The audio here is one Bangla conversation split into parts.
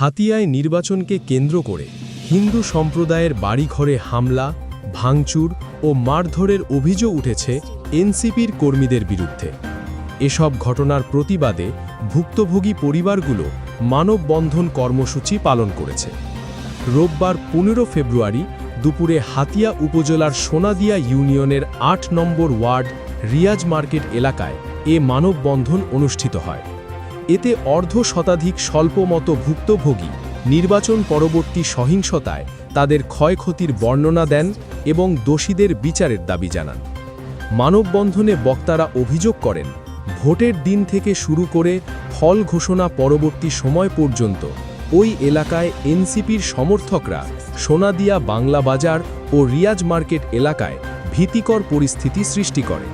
হাতিয়ায় নির্বাচনকে কেন্দ্র করে হিন্দু সম্প্রদায়ের বাড়িঘরে হামলা, ভাঙচুর ও মারধরের অভিযোগ উঠেছে এনসিপির কর্মীদের বিরুদ্ধে। এসব ঘটনার প্রতিবাদে ভুক্তভোগী পরিবারগুলো মানববন্ধন কর্মসূচি পালন করেছে। রোববার পনেরো ফেব্রুয়ারি দুপুরে হাতিয়া উপজেলার সোনাদিয়া ইউনিয়নের আট নম্বর ওয়ার্ড রিয়াজ মার্কেট এলাকায় এ মানববন্ধন অনুষ্ঠিত হয়। এতে অর্ধ শতাধিক স্বল্পমত ভুক্তভোগী নির্বাচন পরবর্তী সহিংসতায় তাদের ক্ষয়ক্ষতির বর্ণনা দেন এবং দোষীদের বিচারের দাবি জানান। মানববন্ধনে বক্তারা অভিযোগ করেন, ভোটের দিন থেকে শুরু করে ফল ঘোষণা পরবর্তী সময় পর্যন্ত ওই এলাকায় এনসিপির সমর্থকরা সোনাদিয়া বাংলা বাজার ও রিয়াজ মার্কেট এলাকায় ভীতিকর পরিস্থিতি সৃষ্টি করে।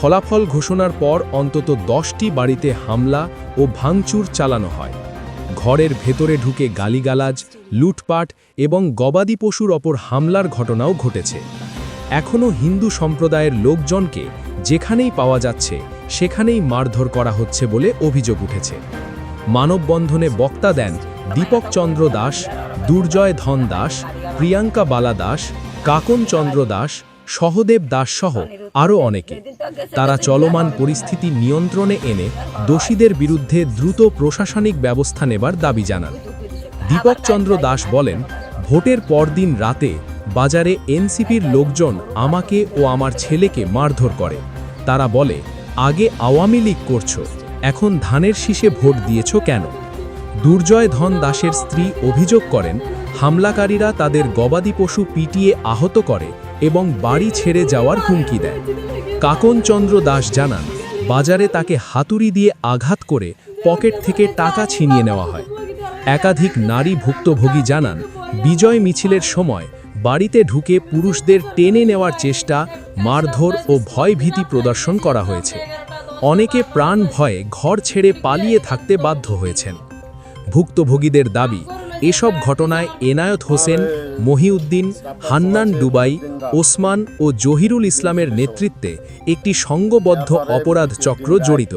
ফলাফল ঘোষণার পর অন্তত দশটি বাড়িতে হামলা ও ভাঙচুর চালানো হয়। ঘরের ভেতরে ঢুকে গালিগালাজ, লুটপাট এবং গবাদি পশুর ওপর হামলার ঘটনাও ঘটেছে। এখনও হিন্দু সম্প্রদায়ের লোকজনকে যেখানেই পাওয়া যাচ্ছে, সেখানেই মারধর করা হচ্ছে বলে অভিযোগ উঠেছে। মানববন্ধনে বক্তা দেন দীপক চন্দ্র দাস, দুর্জয় ধন দাস, প্রিয়াঙ্কা বালা দাস, কাকন চন্দ্র দাস সহদেব দাস সহ আরও অনেকে। তারা চলমান পরিস্থিতি নিয়ন্ত্রণে এনে দোষীদের বিরুদ্ধে দ্রুত প্রশাসনিক ব্যবস্থা নেবার দাবি জানান। দীপক চন্দ্র দাস বলেন, ভোটের পরদিন রাতে বাজারে এনসিপির লোকজন আমাকে ও আমার ছেলেকে মারধর করে। তারা বলে, আগে আওয়ামী লীগ করছ, এখন ধানের শীষে ভোট দিয়েছ কেন? দুর্জয় ধন দাসের স্ত্রী অভিযোগ করেন, হামলাকারীরা তাদের গবাদি পশু পিটিয়ে আহত করে এবং বাড়ি ছেড়ে যাওয়ার হুমকি দেয়। কাকনচন্দ্র দাস জানান, বাজারে তাকে হাতুড়ি দিয়ে আঘাত করে পকেট থেকে টাকা ছিনিয়ে নেওয়া হয়। একাধিক নারী ভুক্তভোগী জানান, বিজয় মিছিলের সময় বাড়িতে ঢুকে পুরুষদের টেনে নেওয়ার চেষ্টা, মারধর ও ভয়ভীতি প্রদর্শন করা হয়েছে। অনেকে প্রাণ ভয়ে ঘর ছেড়ে পালিয়ে থাকতে বাধ্য হয়েছেন। ভুক্তভোগীদের দাবি এসব ঘটনায় এনায়ত হোসেন, মহিউদ্দিন, হান্নান ডুবাই ওসমান ও জহিরুল ইসলামের নেতৃত্বে একটি সংঘবদ্ধ অপরাধ চক্র জড়িত।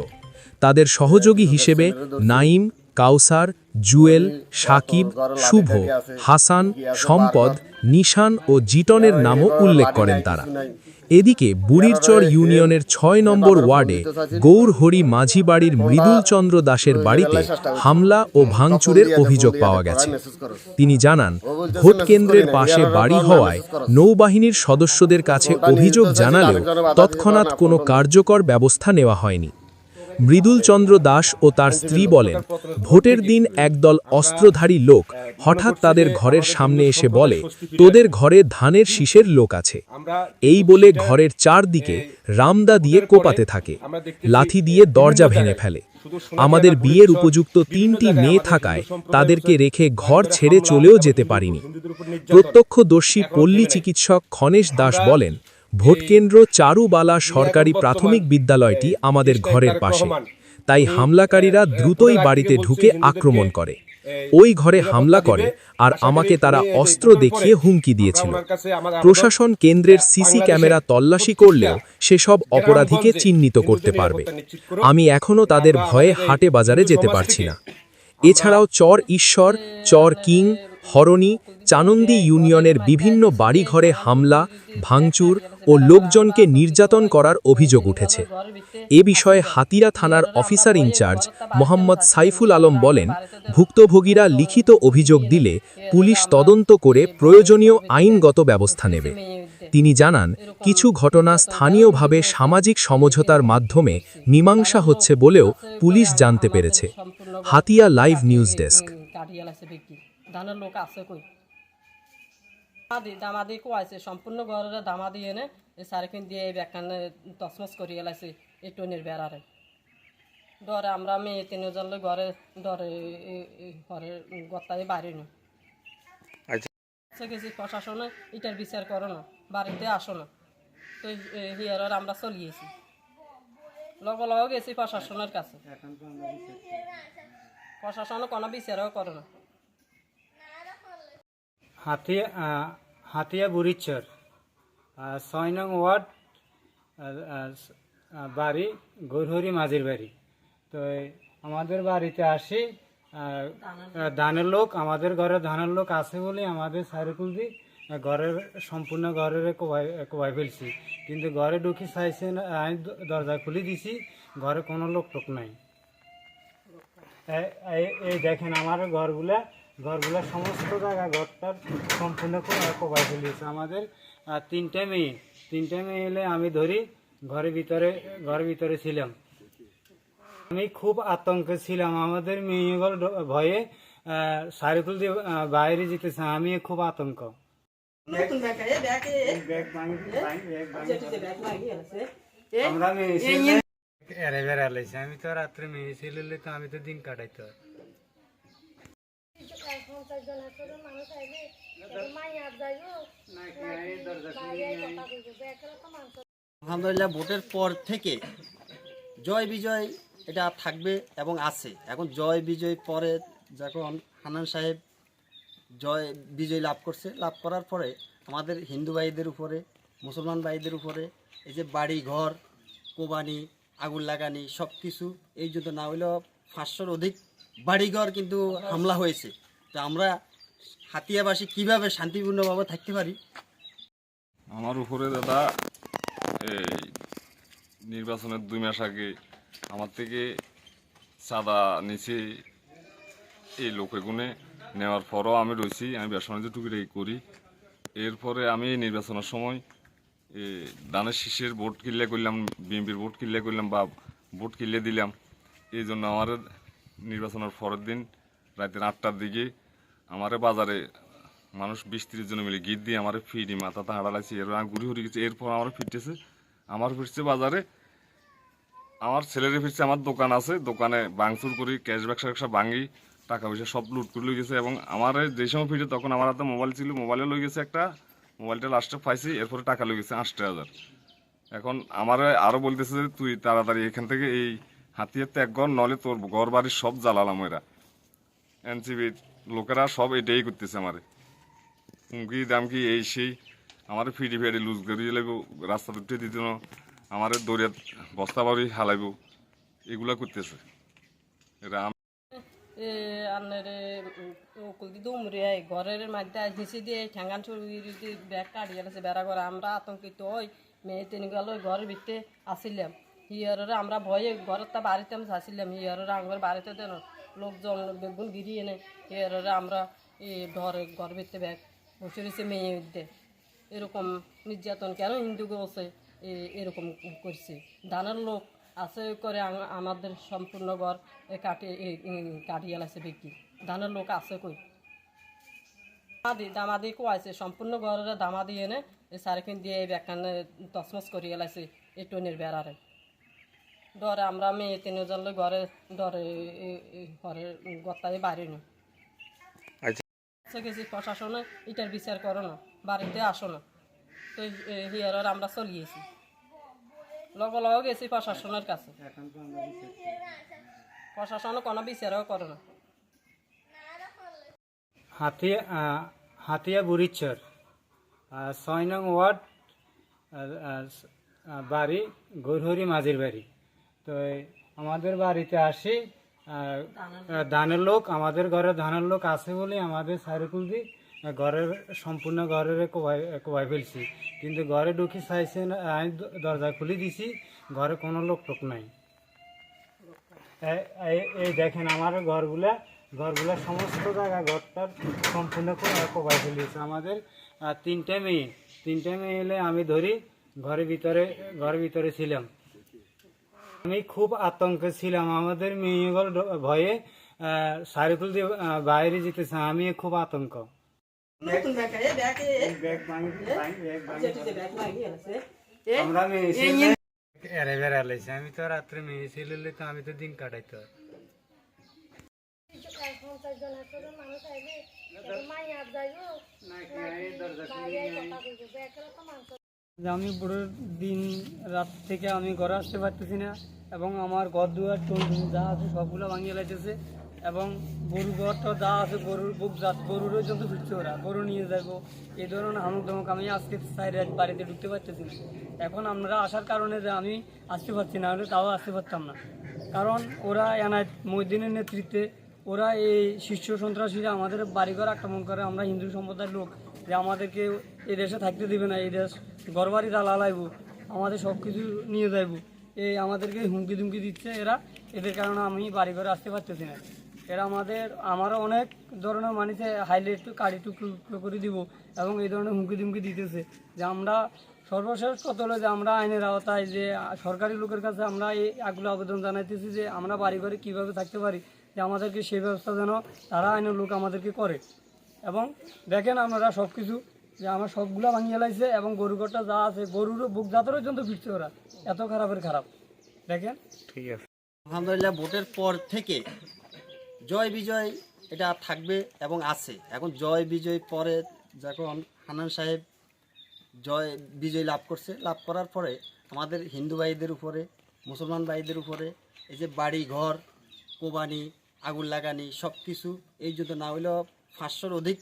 তাদের সহযোগী হিসেবে নাইম, কাউসার, জুয়েল, সাকিব, শুভ, হাসান, সম্পদ, নিশান ও জিটনের নামও উল্লেখ করেন তারা। এদিকে বুড়িরচর ইউনিয়নের ছয় নম্বর ওয়ার্ডে গৌরহরি মাঝি বাড়ির মৃদুল চন্দ্র দাসের বাড়িতে হামলা ও ভাঙচুরের অভিযোগ পাওয়া গেছে। তিনি জানান ভোট কেন্দ্রের পাশে বাড়ি হওয়ায় নৌবাহিনীর সদস্যদের কাছে অভিযোগ জানালেও তৎক্ষণাৎ কোনো কার্যকর ব্যবস্থা নেওয়া হয়নি। মৃদুল চন্দ্র দাস ও তার স্ত্রী বলেন, ভোটের দিন একদল অস্ত্রধারী লোক হঠাৎ তাদের ঘরের সামনে এসে বলে, তোদের ঘরে ধানের শীষের লোক আছে। এই বলে ঘরের চারদিকে রামদা দিয়ে কোপাতে থাকে, লাথি দিয়ে দরজা ভেঙে ফেলে। আমাদের বিয়ের উপযুক্ত তিনটি মেয়ে থাকায় তাদেরকে রেখে ঘর ছেড়ে চলেও যেতে পারিনি। প্রত্যক্ষদর্শী পল্লী চিকিৎসক ক্ষণেশ দাস বলেন ভোটকেন্দ্র চারুবালা সরকারি প্রাথমিক বিদ্যালয়টি আমাদের ঘরের পাশে। তাই হামলাকারীরা দ্রুতই বাড়িতে ঢুকে আক্রমণ করে। ওই ঘরে হামলা করে আর আমাকে তারা অস্ত্র দেখিয়ে হুমকি দিয়েছিল। প্রশাসন কেন্দ্রের সিসি ক্যামেরা তল্লাশি করলেও সেসব অপরাধীকে চিহ্নিত করতে পারবে। আমি এখনও তাদের ভয়ে হাটে বাজারে যেতে পারছি না। এছাড়াও চর ঈশ্বর, চর কিং, হরণি, চানন্দি ইউনিয়নের বিভিন্ন বাড়িঘরে হামলা, ভাঙচুর ও লোকজনকে নির্যাতন করার অভিযোগ উঠেছে। এ বিষয়ে হাতিরা থানার অফিসার ইনচার্জ মোহাম্মদ সাইফুল আলম বলেন, ভুক্তভোগীরা লিখিত অভিযোগ দিলে পুলিশ তদন্ত করে প্রয়োজনীয় আইনগত ব্যবস্থা নেবে। তিনি জানান, কিছু ঘটনা স্থানীয়ভাবে সামাজিক সমঝোতার মাধ্যমে মীমাংসা হচ্ছে বলেও পুলিশ জানতে পেরেছে। হাতিয়া লাইভ নিউজ ডেস্ক কাটিয়ে লাগছে বিক্রি ধানের লোক আছে কই দামাদি দামাদি কোয়াইছে সম্পূর্ণ ঘরের দামাদি এনে এই সারিখিন দিয়ে এই ব্যাখ্যানে তসমস করিয়ে লাগছে এই টনির বেড়ারে ডরে আমরা মেয়ে তিনজন লোক ঘরে ডরে ঘরের গত্তায় বাড়ি নি আচ্ছা গেছি প্রশাসনে এটার বিচার করো না বাড়িতে আসো না। তো হিয়ার আমরা চলিয়েছি লগ লগ গেছি প্রশাসনের কাছে। প্রশাসনে কোনো বিচারও করে না। আহ, হাতিয়া বুড়িচর ছয় নং ওয়ার্ড বাড়ি গৌরহরি মাঝির বাড়ি তো আমাদের বাড়িতে আসি ধানের লোক আমাদের ঘরে ধানের লোক আছে বলে আমাদের সাইরকুল দি ঘরের সম্পূর্ণ ঘরের কোবাই ফেলছি। কিন্তু ঘরে ঢুকি চাইছে না, আমি দরজা খুলে দিছি ঘরে কোনো লোক টোক নাই এই দেখেন আমার ঘরগুলা ঘরগুলা সমস্ত জায়গা ঘরটার সম্পূর্ণ কো- কোবাই ফেলিয়েছে আমাদের আর তিনটে মেয়ে। তিনটে মেয়ে এলে আমি ধরি ঘরের ভিতরে ঘরের ভিতরে ছিলাম। আমি খুব আতঙ্কে ছিলাম। আমাদের মেয়েগুলো ভয়ে সারিকুল দিয়ে বাইরে যেতেছে। আমি খুব আতঙ্ক। আছে। আমরা মেয়ে ছেলে। আমি তো রাত্রে মেয়ে ছেলে তো আমি তো দিন কাটাইতো পঞ্চাশ জন একশো জন মানুষ আইলে মাইয়ার যাইব বাইরে কথা কইব বেকার তো মানুষ আলহামদুলিল্লাহ ভোটের পর থেকে জয় বিজয় এটা থাকবে এবং আছে। এখন জয় বিজয় পরে যখন হানান সাহেব জয় বিজয় লাভ করছে লাভ করার পরে আমাদের হিন্দু ভাইদের উপরে মুসলমান ভাইদের উপরে এই যে বাড়ি ঘর কোবানি আগুন লাগানি সব কিছু এই জন্য না হইলেও পাঁচশোর অধিক বাড়িঘর কিন্তু হামলা হয়েছে। তো আমরা হাতিয়াবাসী কীভাবে শান্তিপূর্ণভাবে থাকতে পারি? আমার উপরে দাদা, এই নির্বাচনের দুই মাস আগে আমার থেকে চাঁদা নিচে এই লোকে গুণে। নেওয়ার পরও আমি রয়েছি আমি ব্যবসা বাণিজ্য টুকিটাকি করি। এরপরে আমি নির্বাচনের সময় দানের শীষের ভোট কিনলে করলাম, বিএনপির ভোট কিনলে করলাম বা ভোট কিনলে দিলাম। এই জন্য আমার নির্বাচনের পরের দিন রাতের আটটার দিকে আমার বাজারে মানুষ বিশ ত্রিশ জন মিলে গিট দিয়ে আমার ফিরি মাথাতে হাঁড়া লাগছে এর ঘুরি ঘুরি গেছে, এরপর আমার ফিরতেছে। আমার ফিরছে বাজারে। আমার ছেলেরে ফিরছে, আমার দোকান আছে। দোকানে বাংচুর করি ক্যাশ ব্যবসা ব্যবসা ভাঙি টাকা পয়সা সব লুট করে লই গেছে এবং আমার যে সময় ফিরে তখন আমার হাতে মোবাইল ছিল। মোবাইলে লই গেছে একটা মোবাইলটা লাস্টে পাইছি, এরপরে টাকা লই গেছে আটটা হাজার। এখন আমার আরও বলতেছে যে, তুই তাড়াতাড়ি এখান থেকে এই হাতিয়ার ত্যাগ কর নলে তোর ঘর বাড়ির সব জ্বালালাম এরা এনসিবির লোকেরা সব এটাই করতেছে আমারে। হুমকি, দামকি, এই সেই। আমার ফিডি ফিডি লুজ করে লাগবো রাস্তা উঠে দিত আমার দরিয়াত বস্তা বাড়ি হালাইব, এগুলা করতেছে। এ আপনার উকুল দি দুমরে ঘরের মধ্যে নিচে দিয়ে ঠ্যাঙ্গান চুরি ব্যাগ কাটিয়ে বেড়া করে আমরা আতঙ্কিত হই মেয়ে তিন গেল ঘরের ভিতরে আসিলাম। হিয়ারে আমরা ভয়ে ঘরের তা বাড়িতে আসিলাম হিয়ারে আমার বাড়িতে দেন। লোকজন বেগুন গিরি এনে হিয়ারে আমরা এই ঘরে ঘর ভিতরে ব্যাগ বসে রয়েছে মেয়ে মধ্যে। এরকম নির্যাতন কেন হিন্দু গোছে এরকম করছে? দানের লোক আছে করে আম- আমাদের সম্পূর্ণ ঘর এ কাটি, এ- এ, কাটিয়ে লাগছে বিক্রি ধানের লোক আছে কই? দামাদি দামাদি কোয়াইছে? সম্পূর্ণ ঘরের দামাদি এনে সারিখিন দিয়ে এই ব্যাখ্যানে তসমস করিয়ে লাগছে এই টনের বেড়ারে। ডরে আমরা মেয়ে তিনজন লোক ঘরে ডরে ঘরের গত্তায় বাড়ি না আচ্ছা। গেছি প্রশাসনে এটার বিচার করো না বাড়িতে আসো না। তো হিয়ার আমরা চলিয়েছি লগে লগে গেছি প্রশাসনের কাছে। প্রশাসনে কোনো বিচারও করো না। হাতিয়া হাতিয়া বুড়িচর ছয় নং ওয়ার্ড বাড়ি গৌরহরি মাঝির বাড়ি। তো আমাদের বাড়িতে আসি ধানের লোক, আমাদের ঘরে ধানের লোক আছে বলে আমাদের সাইরকুল দি ঘরের, সম্পূর্ণ ঘরের কোবাই ফেলছি। কিন্তু ঘরে ঢুকি চাইছে আমি দরজা খুলে দিছি, ঘরে কোনো লোক টোক নাই। এই- দেখেন আমার ঘরগুলা ঘরগুলা সমস্ত জায়গা ঘরটার সম্পূর্ণ কো- কোবাই ফেলিয়েছে। আমাদের তিনটে মেয়ে তিনটে মেয়ে এলে আমি ধরি, ঘরের ভিতরে ঘরের ভিতরে ছিলাম। আমি খুব আতঙ্কে ছিলাম। আমাদের মেয়েগুলো ভয়ে সারিকুল দিয়ে আহ, বাইরে যেতেছে আমি খুব আতঙ্ক। আছে। আমরা মেয়ে ছেলে। এরে বেড়া আমি তো রাত্রে মেয়ে ছেলে তো আমি তো দিন কাটাইতো। মানুষ যে আমি পুরো দিন রাত থেকে আমি ঘরে আসতে পারতেছি না, এবং আমার ঘর দুয়ার টোল যা আছে সবগুলো ভাঙিয়ে লাগতেছে এবং গরু ঘরটা যা আছে গরুর বুক জাত, গরুরও জন্য ঢুকছে ওরা, গরু নিয়ে যাব। এই ধরনের হামক ধমক আমি আজকে সাইড বাড়িতে ঢুকতে পারতেছি না। এখন আমরা আসার কারণে যে আমি আসতে পারছি না, হলে তাও আসতে পারতাম না। কারণ ওরা এনায় মহিদিনের নেতৃত্বে, ওরা এই শীর্ষ সন্ত্রাসীরা আমাদের বাড়িঘর আক্রমণ করে, আমরা হিন্দু সম্প্রদায়ের লোক। যে আমাদেরকে এই দেশে থাকতে দিবে না, এই দেশ ঘরবাড়ি জ্বালা লাইব, আমাদের সব কিছু নিয়ে যাইব। এই আমাদেরকে হুমকি ধুমকি দিচ্ছে এরা, এদের কারণে আমি বাড়ি ঘরে আসতে পারতেছি না। এরা আমাদের, আমারও অনেক ধরনের মানুষে হাইলাইট কাড়ি টুকরো করে দিব এবং এই ধরনের হুমকি ধুমকি দিতেছে যে আমরা সর্বশেষ কত হলো যে আমরা আইনের আওতায় যে সরকারি লোকের কাছে আমরা এই আগুলো আবেদন জানাইতেছি যে আমরা বাড়ি ঘরে কীভাবে থাকতে পারি, যে আমাদেরকে সেই ব্যবস্থা যেন তারা আইনের লোক আমাদেরকে করে। এবং দেখেন আপনারা সব কিছু যে আমার সবগুলো ভাঙিয়ে লাইছে এবং গরু ঘরটা যা আছে গরুরও বুক জাতের পর্যন্ত ফিরছে ওরা। এত খারাপের খারাপ। দেখেন? ঠিক আছে। আলহামদুলিল্লাহ ভোটের পর থেকে জয় বিজয় এটা থাকবে এবং আছে। এখন জয় বিজয় পরে যখন হানান সাহেব জয় বিজয় লাভ করছে লাভ করার পরে আমাদের হিন্দু ভাইদের উপরে মুসলমান ভাইদের উপরে এই যে বাড়ি ঘর কোবানি আগুন লাগানি সব কিছু এই জন্য না হইলেও পাঁচশোর অধিক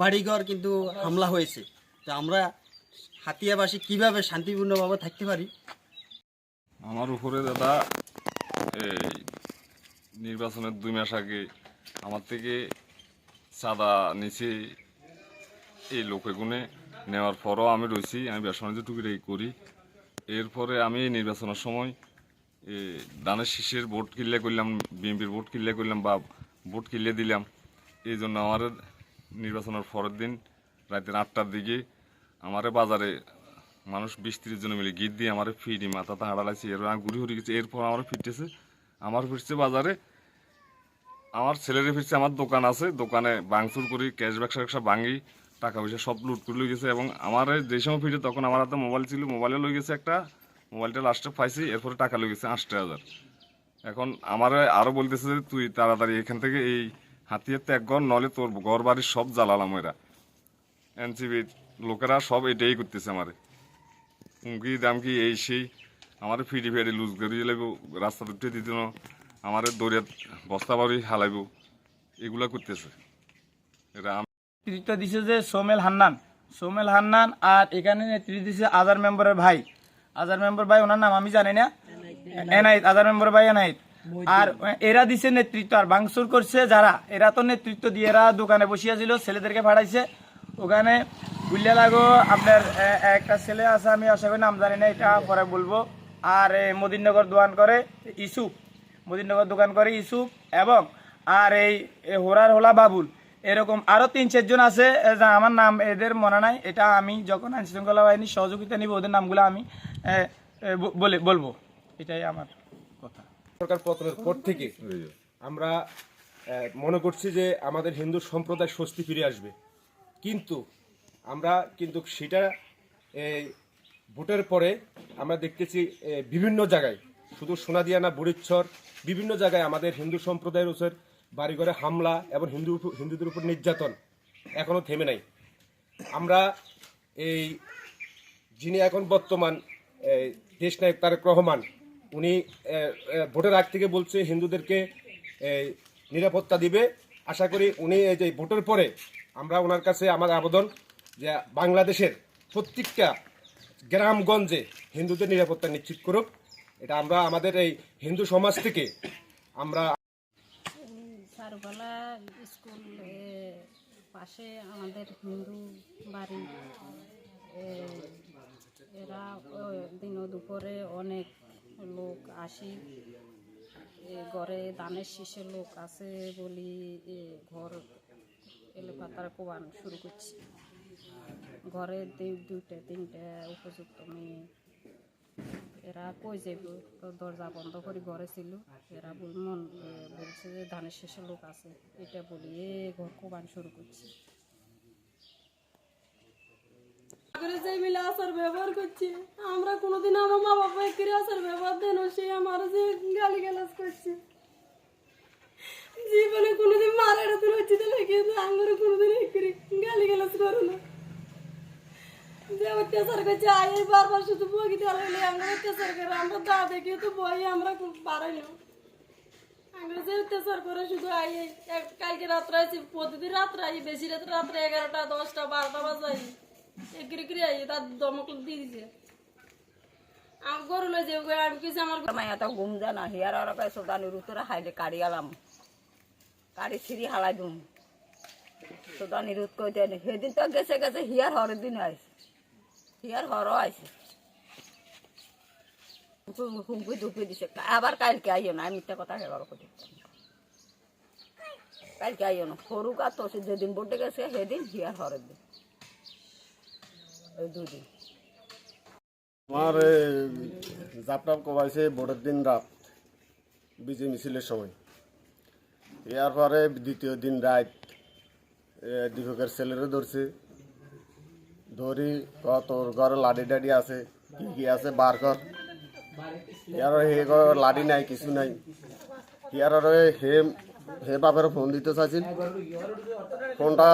বাড়িঘর কিন্তু হামলা হয়েছে। তো আমরা হাতিয়াবাসী কীভাবে শান্তিপূর্ণভাবে থাকতে পারি? আমার উপরে দাদা, এই নির্বাচনের দুই মাস আগে আমার থেকে চাঁদা নিচে এই লোকে গুনে নেওয়ার পরও আমি রয়েছি আমি ব্যবসা টুকিটাকি করি। এরপরে আমি নির্বাচনের সময় দানের শীষের ভোট কিনলে করলাম, বিএনপির ভোট কিনলে করলাম বা ভোট কিনলে দিলাম। এই জন্য আমার নির্বাচনের পরের দিন রাতের আটটার দিকে আমার বাজারে মানুষ বিশ ত্রিশ জন মিলে গীত দিয়ে আমার ফিরি মাথাতে লাগছে এর আমি ঘুরি ঘুরি গেছি, এরপর আমার ফিরতেছে, আমার ফিরছে বাজারে, আমার ছেলেরে ফিরছে, আমার দোকান আছে, দোকানে ভাঙচুর করি, ক্যাশ ব্যবসা ব্যবসা ভাঙি, টাকা পয়সা সব লুট করে লই গেছে এবং আমার যে সময় ফিরে তখন আমার হাতে মোবাইল ছিল মোবাইলে লই গেছে একটা মোবাইলটা লাস্টে পাইছি, এরপরে টাকা লই গেছে আটটা হাজার এখন আমার আরও বলতেছে তুই তাড়াতাড়ি এখান থেকে এই হাতিয়ার ত্যাগ কর, নলে তোর ঘর বাড়ির সব জ্বালালাম এরা এনসিবির লোকেরা সব এটাই করতেছে আমারে। হুমকি দামকি এই সেই, আমার ফিডি ফিডি লুজ করে লাগবো, রাস্তা দুটো দিত না আমার দৌড়িয়া বস্তা বাড়ি হালাইব, এগুলা করতেছে। নেতৃত্ব দিছে যে সোমেল হান্নান। সোমেল হান্নান আর এখানে নেতৃত্ব দিছে আজার মেম্বারের ভাই। আজার মেম্বার ভাই, ওনার নাম আমি জানি না। এনাইত আজার মেম্বার ভাই এনাইত আর এরা দিছে নেতৃত্ব আর বাংসুর করছে যারা। এরা তো নেতৃত্ব দিয়ে এরা দোকানে বসিয়েছিল ছেলেদেরকে পাঠাইছে ওখানে বুঝলে লাগো আপনার একটা ছেলে আছে আমি আশা করি নাম জানি না এটা পরে বলব। আর এ, মদিননগর দোকান করে ইসুফ। মদিননগর দোকান করে ইসুফ এবং আর এই হোরার হোলা বাবুল। এরকম আরও তিন চারজন আছে আমার নাম এদের মনে নাই এটা আমি যখন আইন শৃঙ্খলা বাহিনীর সহযোগিতা নিব ওদের নামগুলো আমি বলে বলব। এটাই আমার। সরকার পতনের পর থেকে আমরা মনে করছি যে আমাদের হিন্দু সম্প্রদায় স্বস্তি ফিরে আসবে। কিন্তু আমরা কিন্তু সেটা এই, ভোটের পরে আমরা দেখতেছি বিভিন্ন জায়গায় শুধু সোনাদিয়া না বুড়িচ্ছর বিভিন্ন জায়গায় আমাদের হিন্দু সম্প্রদায়ের উপর বাড়িঘরে হামলা এবং হিন্দু হিন্দুদের উপর নির্যাতন এখনও থেমে নাই। আমরা এই যিনি এখন বর্তমান দেশ নায়ক তারেক রহমান উনি ভোটের আগ থেকে বলছে হিন্দুদেরকে নিরাপত্তা দিবে। আশা করি উনি এই যে ভোটের পরে আমরা ওনার কাছে আমার আবেদন যে বাংলাদেশের প্রত্যেকটা গ্রামগঞ্জে হিন্দুদের নিরাপত্তা নিশ্চিত করুক। এটা আমরা, আমাদের এই হিন্দু সমাজ থেকে আমরা সারবালা স্কুল পাশে আমাদের হিন্দু বাড়ি এরা দিন দুপুরে অনেক লোক আসি। এ, ঘরে দানের শীষে লোক আছে বলি এ, ঘর এলে পাতার কোবান শুরু করছি। ঘরে দুই- দুইটা তিনটা উপযুক্ত মেয়ে। এরা কই যাইব? দরজা বন্ধ করে ঘরে ছিল। এরা মন বলছে যে ধানের শেষে লোক আছে। এটা বলি এ ঘর কোবান শুরু করছে। করে যে মিলে আসার ব্যবহার করছে। আমরা কোনোদিন আমার মা বাবা একেরে আসার ব্যবহার দেন সে আমার যে গালি গালাজ করছে। জীবনে কোনোদিন মারা এটা তুলে হচ্ছে তাহলে কিন্তু আঙ্গুরে কোনোদিন একেরে গালি গালাজ করো না। যে অত্যাচার করছে, আয় বারবার শুধু বগি দেওয়া হলে আমরা অত্যাচার করে, আমরা দা দেখি তো বই আমরা পারাই আমরা যে অত্যাচার করে শুধু আই কালকে রাত্রে আইছি, প্রতিদিন রাত্রে আই বেশি রাত্রে রাত্রে এগারোটা, দশটা, বারোটা বাজে যে আমি ঘুম সুদানি তো গেছে গেছে হিয়ার হরের দিন আইছে। হিয়ার হরও আইছে। হুমকি ধুপি দিছে। আবার কালকে আইও না, আমি মিথ্যা কথা হেবার কালকে আইও না, সরু কাজ তো যেদিন বটে গেছে, সেদিন হিয়ার হরের দিন। দুদিন। আমার জাপটাপ কমাইছে ভোটের দিন রাত বিজয় মিছিলের সময়। এর পরে দ্বিতীয় দিন রাত দীপকের ছেলেরও ধরছে। ধরি তোর ঘরে লাডি টাডি আছে, কি কি আছে, বার কর। ইয়ার হে লাডি নাই, কিছু নাই। ইয়ার হে হে বাপের ফোন দিতে চাইছিল ফোনটা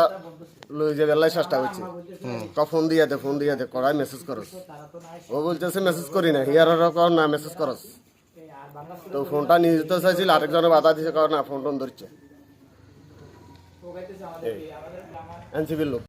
লই যে বেলায় চেষ্টা করছি। ক ফোন দিয়া দে ফোন দিয়া দে করাই মেসেজ করস। ও বলতেছে মেসেজ করি না হিয়ার কর না মেসেজ করস। তো ফোনটা নিয়ে যেতে চাইছিল আরেকজনে বাধা দিছে কর না ফোন টোন ধরছে। এনসিবির লোক।